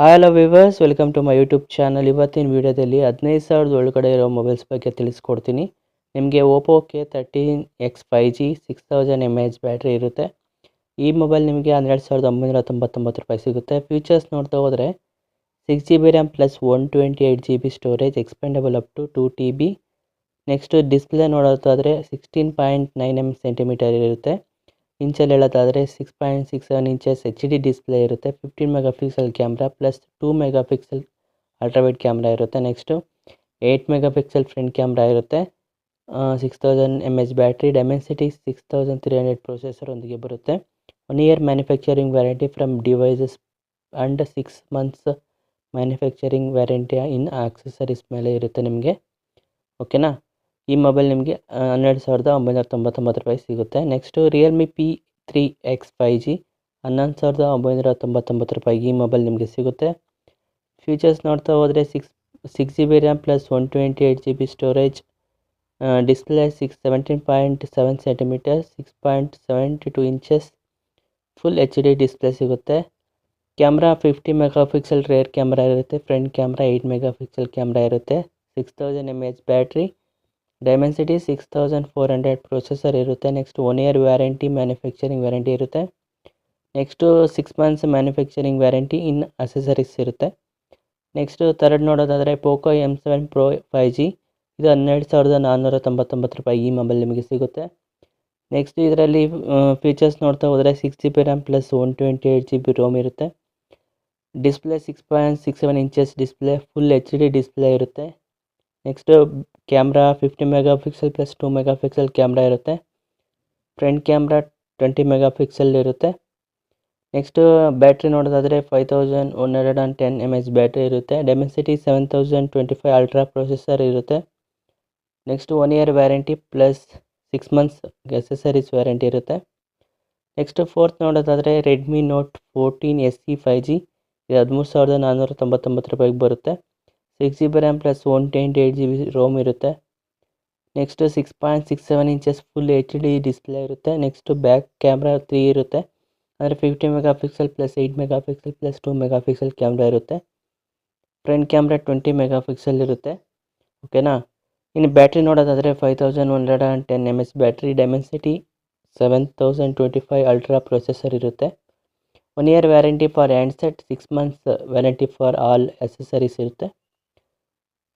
Hello viewers welcome to my YouTube channel ಇವತ್ತಿನ ವಿಡಿಯೋದಲ್ಲಿ ಹದಿನೈದು ಸಾವಿರದ ಒಳಗಡೆ ಇರೋ ಮೊಬೈಲ್ಸ್ ಬಗ್ಗೆ ತಿಳಿಸ್ಕೊಡ್ತೀನಿ. ನಿಮಗೆ Oppo K thirteen X five G six thousand M H battery ಇರುತ್ತೆ. ಈ ಮೊಬೈಲ್ ನಿಮಗೆ ಹನ್ನೆರಡು ಸಾವಿರದ ಒಂಬೈನೂರ ತೊಂಬತ್ತೊಂಬತ್ತು ರೂಪಾಯಿ ಸಿಗುತ್ತೆ. ಫೀಚರ್ಸ್ ನೋಡ್ತಾ ಹೋದರೆ six G B RAM plus one twenty eight G B storage expandable up to two T B next display ನೋಡೋದಾದರೆ sixteen point nine M centimetre ಇರುತ್ತೆ. ಇಂಚಲ್ಲಿ ಹೇಳೋದಾದರೆ six point six seven inches H D display ಇರುತ್ತೆ. Fifteen mega pixel camera plus two mega pixel ultrawide camera ಇರುತ್ತೆ. Next eight mega pixel front camera ಇರುತ್ತೆ. Six thousand M H battery Dimensity six thousand three hundred processor ಒಂದಿಗೆ ಬರುತ್ತೆ. One year manufacturing warranty from devices and six months manufacturing warranty in accessories ಮೇಲೆ ಇರುತ್ತೆ ನಿಮಗೆ. ಓಕೆನಾ ಈ mobile ನಿಮಗೆ ಹನ್ನೆರಡು ಸಾವಿರದ ಒಂಬೈನೂರ ತೊಂಬತ್ತೊಂಬತ್ತು ರೂಪಾಯಿ ಸಿಗುತ್ತೆ next Realme P three X five G ಹನ್ನೊಂದು ಸಾವಿರದ ಒಂಬೈನೂರ ತೊಂಬತ್ತೊಂಬತ್ತು ರೂಪಾಯಿ ಈ ಮೊಬೈಲ್ ನಿಮಗೆ ಸಿಗುತ್ತೆ ಫೀಚರ್ಸ್ ನೋಡ್ತಾ ಹೋದರೆ six six G B RAM plus one twenty eight G B storage display six seventeen point seven centimetre six point seventy two inches full H D display ಸಿಗುತ್ತೆ camera fifty megapixel rear camera ಇರುತ್ತೆ front camera eight megapixel camera ಇರುತ್ತೆ six thousand M H battery Dimensity six thousand four hundred processor ಇರುತ್ತೆ. Next one year warranty manufacturing warranty ಇರುತ್ತೆ. Next six months manufacturing warranty in accessories ಇರುತ್ತೆ. Next third ನೋಡೋದಾದರೆ Poco M seven pro five G ಇದು ಹನ್ನೆರಡು ಸಾವಿರದ ನಾನ್ನೂರ ತೊಂಬತ್ತೊಂಬತ್ತು ರೂಪಾಯಿ ಈ ಮೊಬೈಲ್ ನಿಮಗೆ ಸಿಗುತ್ತೆ. ನೆಕ್ಸ್ಟ್ ಇದರಲ್ಲಿ ಫೀಚರ್ಸ್ ನೋಡ್ತಾ ಹೋದರೆ six G B RAM plus one twenty eight G B ROM ಇರುತ್ತೆ. Display six point six seven inches display full H D display ಇರುತ್ತೆ. Next camera fifty mega pixel plus two mega pixel camera ಇರುತ್ತೆ. Front camera twenty mega pixel ಇರುತ್ತೆ. Next battery ನೋಡೋದಾದರೆ five thousand one hundred and ten M H battery ಇರುತ್ತೆ. Dimensity seven thousand twenty five ultra processor ಇರುತ್ತೆ. Next one year warranty plus six months accessories warranty ಇರುತ್ತೆ. Next fourth ನೋಡೋದಾದರೆ Redmi note fourteen S C five G ಇದು ಹದಿಮೂರು ಸಾವಿರದ ನಾನ್ನೂರ ತೊಂಬತ್ತೊಂಬತ್ತು ರೂಪಾಯಿಗೆ ಬರುತ್ತೆ. Six G B RAM plus one twenty eight G B ROM ಇರುತ್ತೆ. Next six point six seven inches full H D display ಇರುತ್ತೆ. ನೆಕ್ಸ್ಟು ಬ್ಯಾಕ್ ಕ್ಯಾಮ್ರಾ ತ್ರೀ ಇರುತ್ತೆ. ಅಂದರೆ fifty mega pixel plus eight mega pixel plus two mega pixel camera ಇರುತ್ತೆ. Front camera twenty mega pixel ಇರುತ್ತೆ ಓಕೆನಾ ಇನ್ನು battery ನೋಡೋದಾದರೆ five thousand one hundred and ten M S battery Dimensity seven thousand twenty five ultra processor ಇರುತ್ತೆ. One year warranty for handset six months warranty for all accessories ಇರುತ್ತೆ.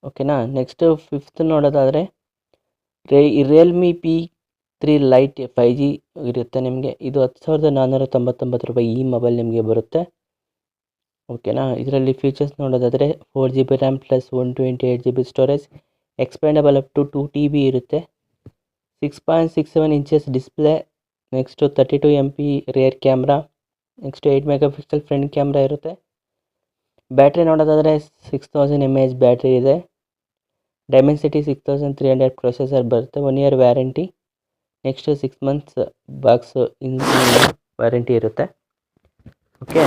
ಓಕೆನಾ next fifth ನೋಡೋದಾದರೆ, ರೇ Realme P three lite five G ಇರುತ್ತೆ ನಿಮಗೆ. ಇದು ಹತ್ತು ಸಾವಿರದ ನಾನ್ನೂರ ತೊಂಬತ್ತೊಂಬತ್ತು ರೂಪಾಯಿ ಈ ಮೊಬೈಲ್ ನಿಮಗೆ ಬರುತ್ತೆ. ಓಕೆನಾ ಇದರಲ್ಲಿ ಫೀಚರ್ಸ್ ನೋಡೋದಾದರೆ four G B RAM plus one twenty eight G B storage expandable up to two T B ಇರುತ್ತೆ. Six point six seven inches display next thirty two M P rear camera next eight mega pixel front camera ಇರುತ್ತೆ. Battery ನೋಡೋದಾದರೆ six thousand M H battery ಇದೆ. Dimensity six thousand three hundred processor ಬರುತ್ತೆ one year warranty next six months box in warranty ಇರುತ್ತೆ. Okay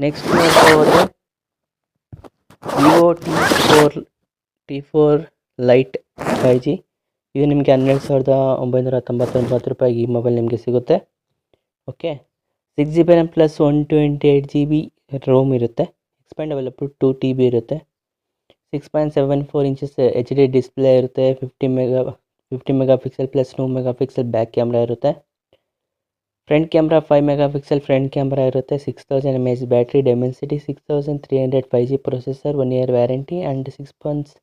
next ನೋಡ್ತಾ Vivo T four T four lite five G ಇದು ನಿಮಗೆ ಹನ್ನೆರಡು ಸಾವಿರದ ಒಂಬೈನೂರ ತೊಂಬತ್ತೊಂಬತ್ತು ರೂಪಾಯಿಗೆ ಈ ಮೊಬೈಲ್ ನಿಮಗೆ ಸಿಗುತ್ತೆ. Okay six G B RAM plus one twenty eight G B ROM ಇರುತ್ತೆ. Expand available to T B ಇರುತ್ತೆ. six point seven four inches H D display ಇರುತ್ತೆ fifty mega fifty megapixel plus two megapixel back camera ಇರುತ್ತೆ front camera five megapixel front camera ಇರುತ್ತೆ six thousand M H battery Dimensity six thousand three hundred five G processor one year warranty and six months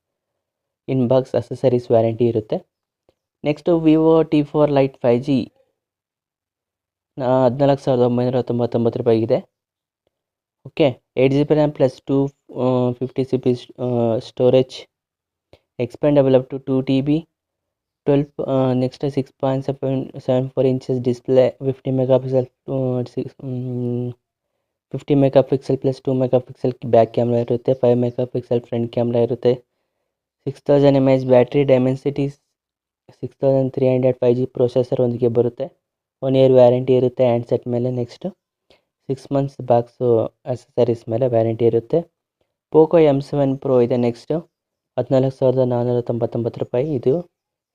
in box accessories warranty ಇರುತ್ತೆ next Vivo T four Lite five G ಹದಿನಾಲ್ಕು ಸಾವಿರದ ಒಂಬೈನೂರ ತೊಂಬತ್ತೊಂಬತ್ತು ರೂಪಾಯಿಗಿದೆ okay eight G B RAM plus two fifty C P storage expandable up to two T B twelve next six point seven seven four inches display fifty megapixel six fifty megapixel plus two megapixel back camera ಇರುತ್ತೆ five megapixel front camera ಇರುತ್ತೆ six thousand M H battery Dimensity six thousand three hundred five G processor ಒಂದಿಗೆ ಬರುತ್ತೆ one year warranty ಇರುತ್ತೆ handset ಮೇಲೆ next six months box accessories ಮೇಲೆ warranty ಇರುತ್ತೆ Poco M seven pro ಇದೆ next ಹದಿನಾಲ್ಕು ಸಾವಿರದ ನಾನ್ನೂರ ತೊಂಬತ್ತೊಂಬತ್ತು ರೂಪಾಯಿ ಇದು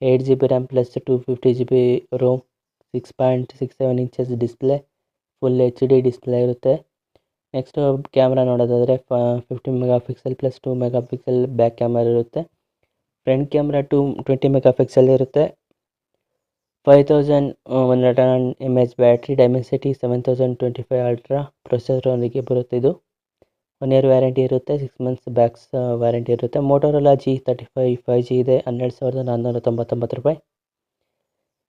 eight G B RAM plus two fifty G B ROM six point six seven inches display full H D display ಇರುತ್ತೆ ನೆಕ್ಸ್ಟು ಕ್ಯಾಮ್ರಾ ನೋಡೋದಾದರೆ fifteen megapixel plus two megapixel back camera ಇರುತ್ತೆ front camera two twenty megapixel ಇರುತ್ತೆ five thousand one hundred and M H battery Dimensity seven thousand twenty five Ultra ಪ್ರೊಸೆಸರೊಂದಿಗೆ ಬರುತ್ತೆ ಇದು one year warranty ಇರುತ್ತೆ six months Bacs warranty ಇರುತ್ತೆ Motorola G thirty five five G ಇದೆ ಹನ್ನೆರಡು ಸಾವಿರದ ನಾನ್ನೂರ ತೊಂಬತ್ತೊಂಬತ್ತು ರೂಪಾಯಿ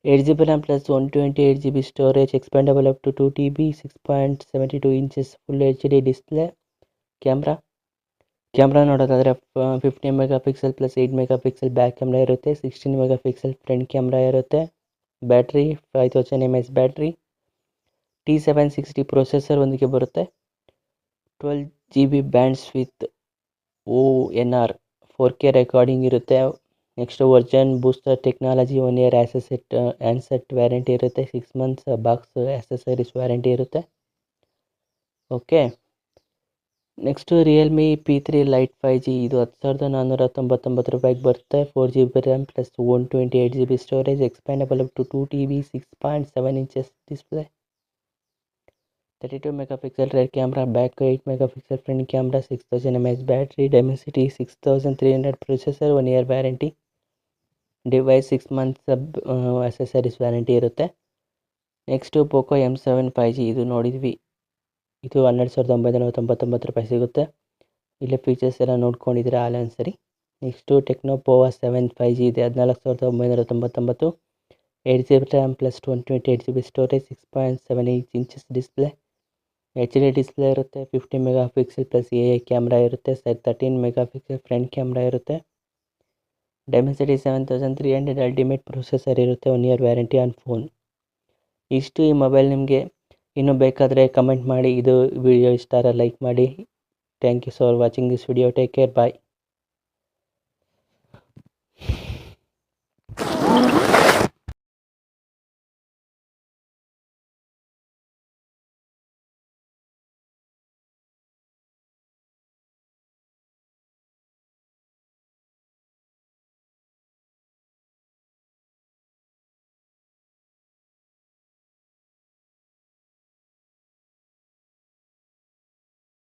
eight G B RAM plus one twenty eight G B storage expandable up to two T B six point seventy two inches full H D display camera camera ನೋಡೋದಾದರೆ fifteen megapixel plus eight megapixel back camera ಇರುತ್ತೆ sixteen megapixel front camera ಇರುತ್ತೆ battery five thousand M H battery T seven sixty processor ಒಂದಿಗೆ ಬರುತ್ತೆ twelve G B bands with O N R four K recording ಇರುತ್ತೆ next version booster technology one year asset handset warranty ಇರುತ್ತೆ six months box accessories warranty ಇರುತ್ತೆ okay next Realme P three lite five G ಇದು ಹತ್ತು ಸಾವಿರದ ನಾನ್ನೂರ ತೊಂಬತ್ತೊಂಬತ್ತು ರೂಪಾಯಿಗೆ ಬರುತ್ತೆ four G B RAM plus one twenty eight G B storage expandable up to two T B six point seven inches display thirty two megapixel rear camera back eight megapixel front camera six thousand M H battery Dimensity six thousand three hundred processor one year warranty device six months accessories warranty ಇರುತ್ತೆ next Poco M seven five G ಇದು ನೋಡಿದ್ವಿ ಇದು ಹನ್ನೆರಡು ಸಾವಿರದ ಒಂಬೈನೂರ ತೊಂಬತ್ತೊಂಬತ್ತು ರೂಪಾಯಿ ಸಿಗುತ್ತೆ. ಇಲ್ಲೇ ಫೀಚರ್ಸ್ ಎಲ್ಲ ನೋಡ್ಕೊಂಡಿದ್ದೀರಾ ಆಲ್ ಸರಿ. Next Tecno Pova seven five G ಇದೆ, ಹದಿನಾಲ್ಕು ಸಾವಿರದ ಒಂಬೈನೂರ ತೊಂಬತ್ತೊಂಬತ್ತು. Eight G B RAM plus one twenty eight G B storage six point seven eight inches display H D display ಇರುತ್ತೆ fifty megapixel plus A I camera ಇರುತ್ತೆ sir thirteen megapixel front camera ಇರುತ್ತೆ. Dimensity seven thousand three hundred ultimate processor ಇರುತ್ತೆ one year warranty on phone ಇಷ್ಟು ಈ mobile ನಿಮಗೆ ಇನ್ನೂ ಬೇಕಾದರೆ comment ಮಾಡಿ, ಇದು ವಿಡಿಯೋ ಇಷ್ಟಾರ ಲೈಕ್ ಮಾಡಿ. Thank you for watching this video take care bye